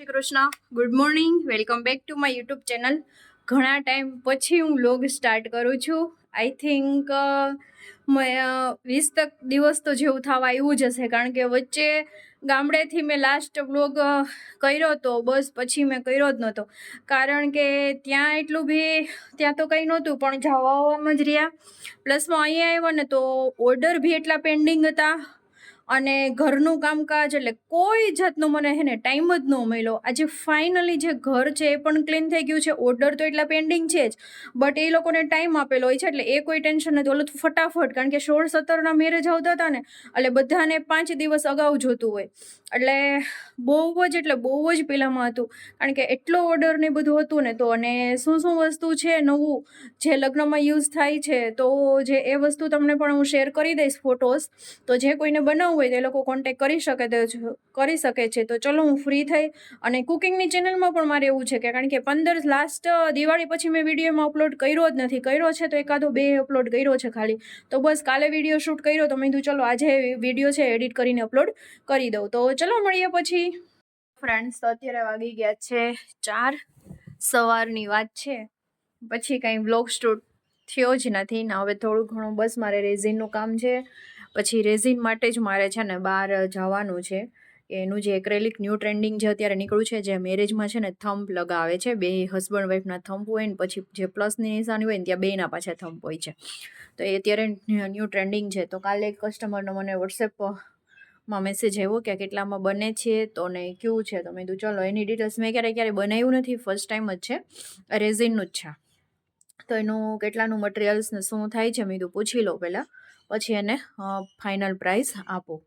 Shri Krishna. Good morning welcome back to my YouTube channel ઘણા time પછી હું vlog start કરું છું. આઈ થિંક વીસ તક દિવસ તો જેવું થવા આવ્યું જ હશે. કારણ કે વચ્ચે ગામડેથી મેં લાસ્ટ વ્લોગ કર્યો હતો બસ પછી મેં કર્યો જ નહોતો. કારણ કે ત્યાં એટલું બી, ત્યાં તો કંઈ નહોતું, પણ જવા આવવામાં જ રહ્યા. પ્લસમાં અહીંયા આવ્યો ને તો ઓર્ડર બી એટલા પેન્ડિંગ હતા. અને ઘરનું કામકાજ એટલે કોઈ જાતનો મને હે ને ટાઈમ જ ન મળ્યો. આજે ફાઇનલી જે ઘર છે એ પણ ક્લીન થઈ ગયું છે. ઓર્ડર તો એટલા પેન્ડિંગ છે જ બટ એ લોકોને ટાઈમ આપેલો હોય છે એટલે એ કોઈ ટેન્શન નથી. ઓલું ફટાફટ, કારણ કે સોળ સત્તરના મેરેજ આવતા હતા ને, એટલે બધાને પાંચ દિવસ અગાઉ જોતું હોય. એટલે બહુ જ, એટલે બહુ જ પહેલાંમાં હતું. કારણ કે એટલો ઓર્ડર ને બધું હતું ને, તો અને શું શું વસ્તુ છે નવું, જે લગ્નમાં યુઝ થાય છે, તો જે એ વસ્તુ તમને પણ હું શેર કરી દઈશ ફોટોસ તો જે કોઈને બનાવવું હોય તે લોકો કોન્ટેક કરી શકે તો કરી શકે છે. તો ચલો હું ફ્રી થઈ અને કુકિંગની ચેનલમાં પણ મારે એવું છે કે કારણ કે પંદર લાસ્ટ દિવાળી પછી મેં વિડીયોમાં અપલોડ કર્યો જ નથી. કર્યો છે તો એકાદો બે અપલોડ કર્યો છે ખાલી. તો બસ કાલે વીડિયો શૂટ કર્યો તો મેં કીધું ચલો આજે વીડિયો છે એડિટ કરીને અપલોડ કરી દઉં. તો ચલો મળીએ પછી. ફ્રેન્ડ્સ તો અત્યારે વાગી ગયા છે ચાર. સવારની વાત છે. પછી કાંઈ બ્લોગ શૂટ થયો જ નથી ને હવે થોડું ઘણું બસ મારે રેઝિનનું કામ છે. પછી રેઝિન માટે જ મારે છે ને બહાર જવાનું છે. એનું જે એક્રેલિક ન્યૂ ટ્રેન્ડિંગ જે અત્યારે નીકળ્યું છે, જે મેરેજમાં છે ને થંપ લગાવે છે, બે હસબન્ડ વાઈફના થંપ હોય ને પછી જે પ્લસની નિશાની હોય ને ત્યાં બેના પાછા થંપ હોય છે. તો એ અત્યારે ન્યૂ ટ્રેન્ડિંગ છે. તો કાલે એક કસ્ટમરનો મને વોટ્સએપમાં મેસેજ આવ્યો કે કેટલામાં બને છે, તો ને કેવું છે. તો મેં કીધું, ચલો, એની ડિટેલ્સ મેં ક્યારેય ક્યારે બનાવ્યું નથી. ફર્સ્ટ ટાઈમ જ છે. રેઝિનનું જ છે. તો એનું કેટલાનું મટીરિયલ્સ ને શું થાય છે, મેં કીધું, પૂછી લો પહેલાં. પછી એને ફાઇનલ પ્રાઇઝ આપો.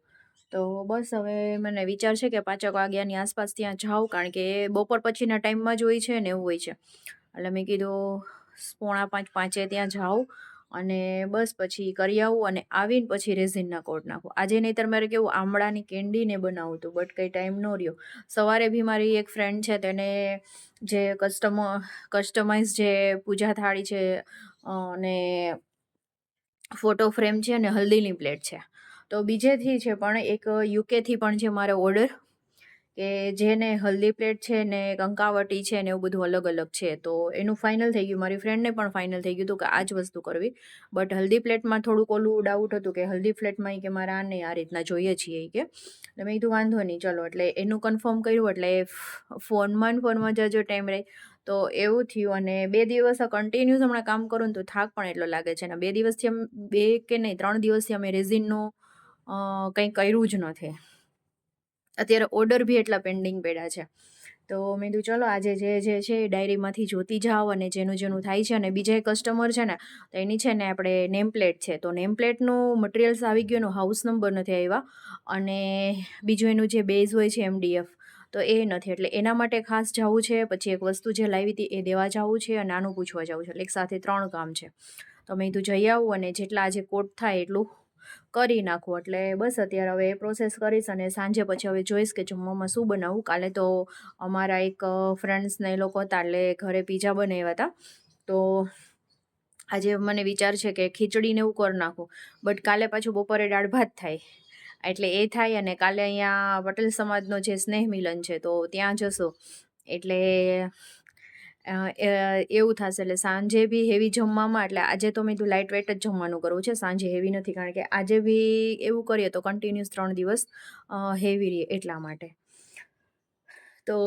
તો બસ હવે મને વિચાર છે કે પાંચેક વાગ્યાની આસપાસ ત્યાં જાઉં, કારણ કે બપોર પછીના ટાઈમમાં જ હોય છે ને એવું હોય છે. એટલે મેં કીધું, પોણા પાંચ, પાંચે ત્યાં જાઉં અને બસ પછી કરી આવું અને આવીને પછી રેઝિનના કોટ નાખું. આજે નહીંતર મારે કેવું આમળાની કેન્ડીને બનાવું હતું બટ કંઈ ટાઈમ ન રહ્યો. સવારે બી મારી એક ફ્રેન્ડ છે તેને જે કસ્ટમ કસ્ટમાઇઝ જે પૂજા થાળી છે અને ફોટો ફ્રેમ છે અને હલ્દીની પ્લેટ છે. તો બીજેથી છે પણ એક યુકેથી પણ છે મારો ઓર્ડર, કે જેને હલ્દી પ્લેટ છે ને કંકાવટી છે ને એવું બધું અલગ અલગ છે, તો એનું ફાઇનલ થઈ ગયું. મારી ફ્રેન્ડને પણ ફાઇનલ થઈ ગયું હતું કે આ જ વસ્તુ કરવી. બટ હલ્દી પ્લેટમાં થોડુંક ઓલું ડાઉટ હતું કે હલ્દી પ્લેટમાં કે મારે આ નહીં આ રીતના જોઈએ છીએ કે. મેં કીધું વાંધો નહીં, ચલો. એટલે એનું કન્ફર્મ કર્યું, એટલે ફોનમાં ફોનમાં જજો ટાઈમ રહે. તો એવું થયું અને બે દિવસ કન્ટિન્યુઅસ હમણાં કામ કરું ને તો થાક પણ એટલો લાગે છે. અને બે દિવસથી આમ બે કે નહીં, ત્રણ દિવસથી અમે રેઝિનનું કંઈ કર્યું જ નથી અત્યારે ઓર્ડર બી એટલા પેન્ડિંગ પડ્યા છે. તો મેં કીધું, ચલો આજે જે જે છે એ ડાયરીમાંથી જોતી જાઓ અને જેનું જેનું થાય છે અને બીજા કસ્ટમર છે ને, તો એની છે ને આપણે નેમ પ્લેટ છે. તો નેમ પ્લેટનું મટીરિયલ્સ આવી ગયું એનો હાઉસ નંબર નથી આવ્યા. અને બીજું એનું જે બેઝ હોય છે એમડીએફ તો એ નથી. એટલે એના માટે ખાસ જવું છે, પછી એક વસ્તુ જે લાવી હતી એ દેવા જવું છે અને આનું પૂછવા જવું છે. એટલે એક સાથે ત્રણ કામ છે. તો મેં કીધું જઈ આવું અને જેટલા આજે કોટ થાય એટલું કરી નાખું. એટલે બસ અત્યારે હવે એ પ્રોસેસ કરીશ અને સાંજે પછી હવે જોઈશ કે જમવામાં શું બનાવું. કાલે તો અમારા એક ફ્રેન્ડ્સને એ લોકો હતા, એટલે ઘરે પીઝા બનાવ્યા હતા. તો આજે મને વિચાર છે કે ખીચડીને એવું કરી નાખું. બટ કાલે પાછું બપોરે દાળ ભાત થાય. એટલે એ થાય અને કાલે અહીંયા પટેલ સમાજનો જે સ્નેહ મિલન છે તો ત્યાં જશો. એટલે એવું થશે. એટલે સાંજે બી હેવી જમવામાં, એટલે આજે તો મેં લાઇટ વેટ જ જમવાનું કરવું છે. સાંજે હેવી નથી કારણ કે આજે બી એવું કરીએ તો કન્ટિન્યુઅસ ત્રણ દિવસ હેવી રહીએ એટલા માટે. તો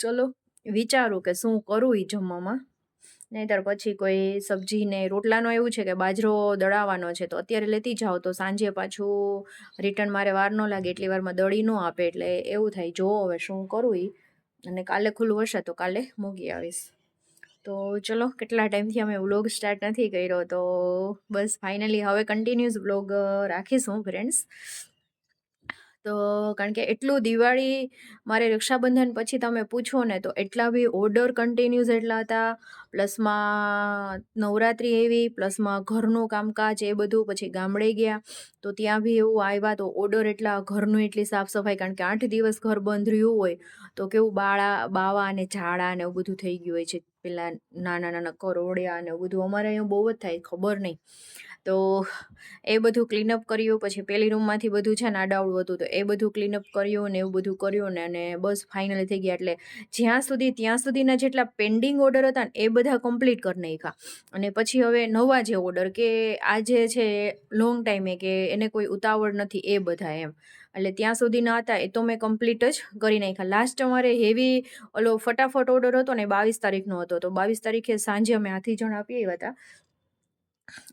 ચલો, વિચારું કે શું કરું એ જમવામાં. નહીંતર પછી કોઈ સબ્જી ને રોટલાનો એવું છે કે બાજરો દળાવવાનો છે, તો અત્યારે લેતી જાઓ, તો સાંજે પાછું રિટર્ન મારે વાર ન લાગે, એટલી વારમાં દળી ન આપે, એટલે એવું થાય. જો હવે શું કરું એ અને કાલે ખુલ્લું હશે, તો કાલે મૂકી આવીશ. તો ચલો, કેટલા ટાઈમથી અમે વ્લોગ સ્ટાર્ટ નથી કર્યો, તો બસ ફાઇનલી હવે કન્ટિન્યુઅસ વ્લોગ રાખીશું ફ્રેન્ડ્સ તો કારણ કે એટલું દિવાળી મારે રક્ષાબંધન પછી તમે પૂછો ને, તો એટલા બી ઓર્ડર કન્ટિન્યુઝ એટલા હતા. પ્લસમાં નવરાત્રિ એવી પ્લસમાં ઘરનું કામકાજ એ બધું, પછી ગામડે ગયા. તો ત્યાં બી એવું આવ્યા, તો ઓર્ડર એટલા, ઘરનું એટલી સાફ સફાઈ, કારણ કે આઠ દિવસ ઘર બંધ રહ્યું હોય, તો કેવું બાળા, બાવા અને ઝાડા ને એવું બધું થઈ ગયું હોય છે. પેલા નાના નાના કરોડિયા ને એવું બધું. અમારે અહીંયા બહુ જ થાય, ખબર નહીં. તો એ બધું ક્લીનઅપ કર્યું, પછી પેલી રૂમમાંથી બધું છે ને આડાવડું હતું, તો એ બધું ક્લીનઅપ કર્યું ને એવું બધું કર્યું ને અને બસ ફાઇનલ થઈ ગયા. એટલે જ્યાં સુધી, ત્યાં સુધીના જેટલા પેન્ડિંગ ઓર્ડર હતા ને એ બધા કમ્પ્લીટ કરી નાખ્યા. અને પછી હવે નવા જે ઓર્ડર કે આ જે છે લોંગ ટાઈમે કે એને કોઈ ઉતાવળ નથી એ બધા એમ. એટલે ત્યાં સુધીના હતા એ તો મેં કમ્પ્લીટ જ કરી નાખ્યા. લાસ્ટ અમારે હેવી ઓલો ફટાફટ ઓર્ડર હતો ને બાવીસ તારીખનો હતો. તો બાવીસ તારીખે સાંજે અમે હાથી જણ આપી આવ્યા હતા.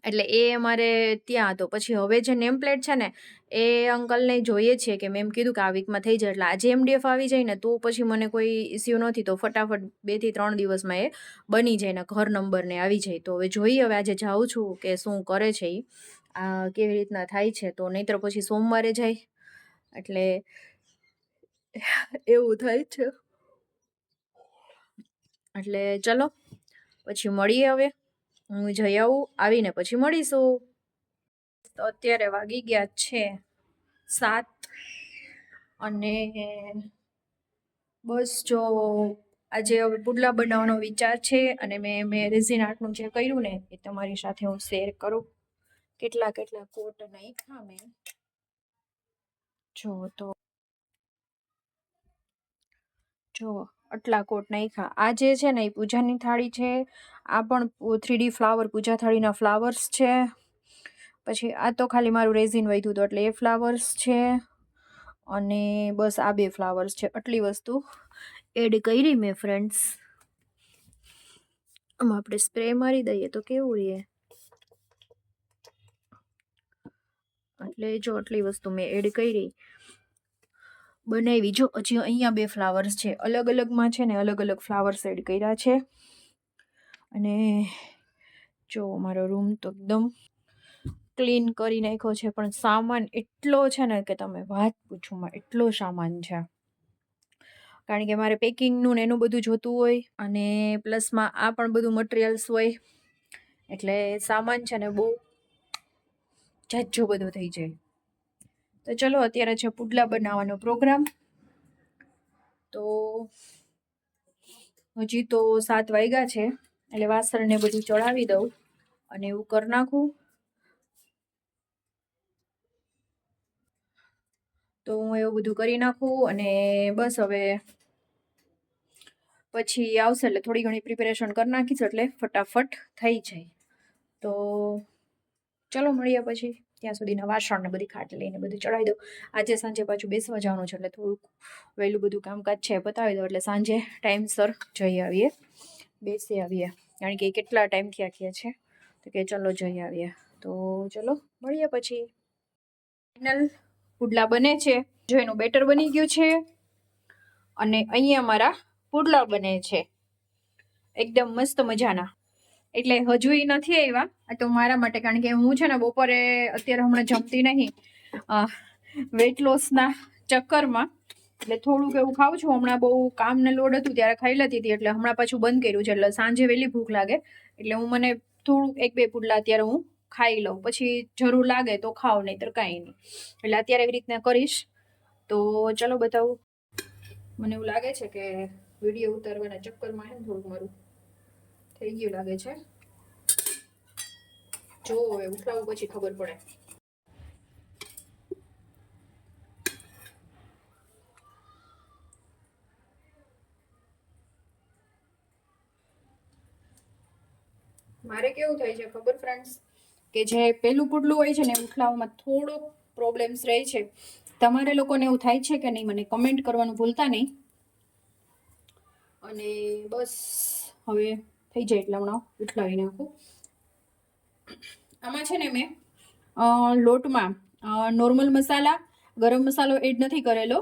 એટલે એ અમારે ત્યાં હતો. પછી હવે જે નેમ પ્લેટ છે ને, એ અંકલને જોઈએ છીએ કે મેમ કીધું કે આ વીકમાં થઈ જાય એટલે આજે એમડીએફ આવી જાય ને, તો પછી મને કોઈ ઇસ્યુ નથી. તો ફટાફટ બેથી ત્રણ દિવસમાં એ બની જાય ને, ઘર નંબરને આવી જાય. તો હવે જોઈએ, હવે આજે જાઉં છું કે શું કરે છે એ કેવી રીતના થાય છે, તો નહીતર પછી સોમવારે જાય. એટલે એવું થાય છે. એટલે ચલો, પછી મળીએ હવે. હું જઈ આવું, આવીને પછી મળીશું. તો અત્યારે વાગી ગયા છે સાત અને બસ જો આજે હવે પુડલા બનાવવાનો વિચાર છે અને મેં મેં રેઝિન આર્ટનું જે કર્યું ને એ તમારી સાથે હું શેર કરું. કેટલા કેટલા કોટ નાખ્યા મેં. જો તો, જો આટલા કોટ નાખ્યા આ જે છે ને, એ પૂજાની થાળી છે. આ પણ થ્રીડી ફ્લાવર, પૂજા થાળીના ફ્લાવર્સ છે. પછી આ તો ખાલી મારું રેઝિન વધ્યું હતું, એટલે એ ફ્લાવર્સ છે અને બસ આ બે ફ્લાવર્સ છે. આટલી વસ્તુ એડ કરી મેં ફ્રેન્ડ્સ આમાં આપણે સ્પ્રે મારી દઈએ તો કેવું રહે? એટલે જો આટલી વસ્તુ મેં એડ કરી. બનાવી. જો હજી અહીંયા બે ફ્લાવર્સ છે. અલગ અલગમાં છે ને અલગ અલગ ફ્લાવર્સ એડ કર્યા છે. અને જો મારો રૂમ તો એકદમ ક્લીન કરી નાખ્યો છે. પણ સામાન એટલો છે ને કે તમે વાત પૂછું માં એટલો સામાન છે. કારણ કે મારે પેકિંગનું ને એનું બધું જોતું હોય અને પ્લસમાં આ પણ બધું મટીરિયલ્સ હોય. એટલે સામાન છે ને બહુ જાજો બધો થઈ જાય. તો ચલો, અત્યારે છે પુડલા બનાવવાનો પ્રોગ્રામ. તો હજી તો સાત વાગ્યા છે, એટલે વાસણને બધું ચડાવી દઉં અને એવું કરી નાખું. તો હું એવું બધું કરી નાખું અને બસ હવે પછી આવશે, એટલે થોડી ઘણી પ્રિપેરેશન કરી નાખીશ, એટલે ફટાફટ થઈ જાય. તો ચલો, મળીએ પછી. ત્યાં સુધીના વાસણ ને બધી ખાટ લઈને બધું ચડાવી દઉં. આજે સાંજે પાછું બેસવા જવાનું છે એટલે થોડુંક વહેલું બધું કામકાજ છે પતાવી દો એટલે સાંજે ટાઈમસર જઈ આવીએ. બેસી આવીએ. કારણ કે કેટલા ટાઈમથી આખીએ છે. તો કે ચલો જઈ આવીએ. તો ચલો મળીએ પછી. ફાઇનલ પુડલા બને છે. જો એનું બેટર બની ગયું છે અને અહીંયા મારા પુડલા બને છે. એકદમ મસ્ત મજાના. એટલે હજુ એ નથી આવ્યા. તો મારા માટે, કારણ કે હું છે ને બપોરે અત્યારે હમણાં જમતી નહીં. વેટ લોસના ચક્કરમાં. એટલે થોડુંક એવું ખાઉં છું. હમણાં બહુ કામને લોડ હતું ત્યારે ખાઈ લેતી હતી. એટલે હમણાં પાછું બંધ કર્યું છે. એટલે સાંજે વહેલી ભૂખ લાગે. એટલે હું મને થોડુંક એક બે પુડલા અત્યારે હું ખાઈ લઉં. પછી જરૂર લાગે તો ખાવ નહીતર કાંઈ નહીં. એટલે અત્યારે એવી રીતના કરીશ. તો ચલો બતાવું. મને એવું લાગે છે કે વીડિયો ઉતારવાના ચક્કરમાં છે ને થોડુંક મારું થઈ ગયું લાગે છે. જો હવે ઉઠાવું પછી ખબર પડે. મારે કેવું થાય છે ખબર ફ્રેન્ડ્સ કે જે પેલું પુડલું હોય છે ને ઉઠલાવવામાં થોડો પ્રોબ્લેમ્સ રહે છે. તમારે લોકોને એવું થાય છે કે નહીં? મને કમેન્ટ કરવાનું ભૂલતા નહીં. અને બસ, હવે થઈ જાય એટલે હમણાં ઉઠલાવી નાખું. આમાં છે ને મેં લોટમાં નોર્મલ મસાલા, ગરમ મસાલો એડ નથી કરેલો.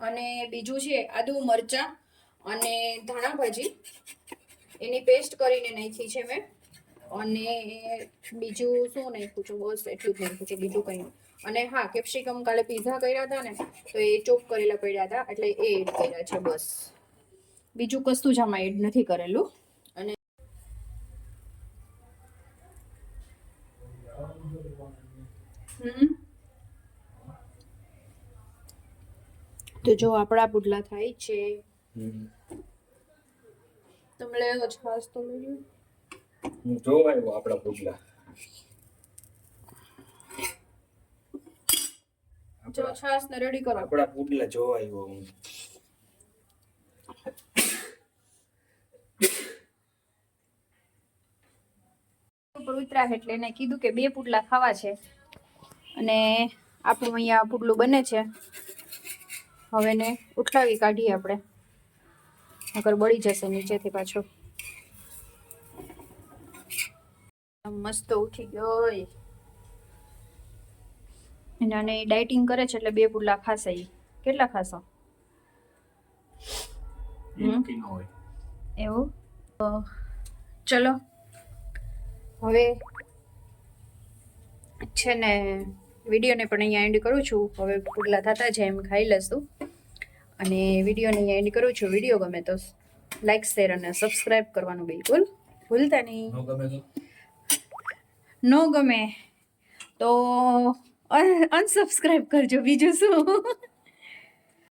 અને બીજું છે આદુ મરચાં અને ધાણા ભાજી એની પેસ્ટ કરીને નાખી છે મેં. અને બીજું શું નાખ્યું છું? બસ એટલું જ નાખ્યું છે, બીજું કંઈ અને હા કેપ્સિકમ કાલે પીઝા કર્યા હતા ને, તો એ ચોપ કરેલા પડ્યા હતા, એટલે એ એડ કર્યા છે બસ. બીજું કશું જ આમાં એડ નથી કરેલું. તો જો આપણા પુડલા થાય છે. તમે લેવો છો ખાસ તો લેજો હું જોવા આવ્યો આપણા પુડલા. જો છાસ ને રેડી કરો. આપણા પુડલા જોવા આવ્યો હું. ઉપર ઉતરા એટલે એને કીધું કે બે પુડલા ખાવા છે. અને આપણું અહીંયા પુડલું બને છે. હવે ને ઉઠાવી કાઢીએ આપણે. નકર બળી જશે નીચેથી પાછો. મસ્ત ઉઠી ગયો અને આને ડાયટિંગ કરે છે એટલે બે પુડલા ખાશે એ કેટલા ખાશો? એવું? ચલો. હવે છે ને વિડીયોને પણ અહીંયા એન્ડ કરું છું. હવે પુડલા થતા જાય એમ ખાઈ લઈશું. અને વિડીયોને અહીંયા એન્ડ કરું છું. વીડિયો ગમે તો લાઈક શેર અને સબસ્ક્રાઈબ કરવાનું બિલકુલ ભૂલતા નહીં. ન ગમે તો. ન ગમે તો અનસબસ્ક્રાઈબ કરજો. બીજું શું?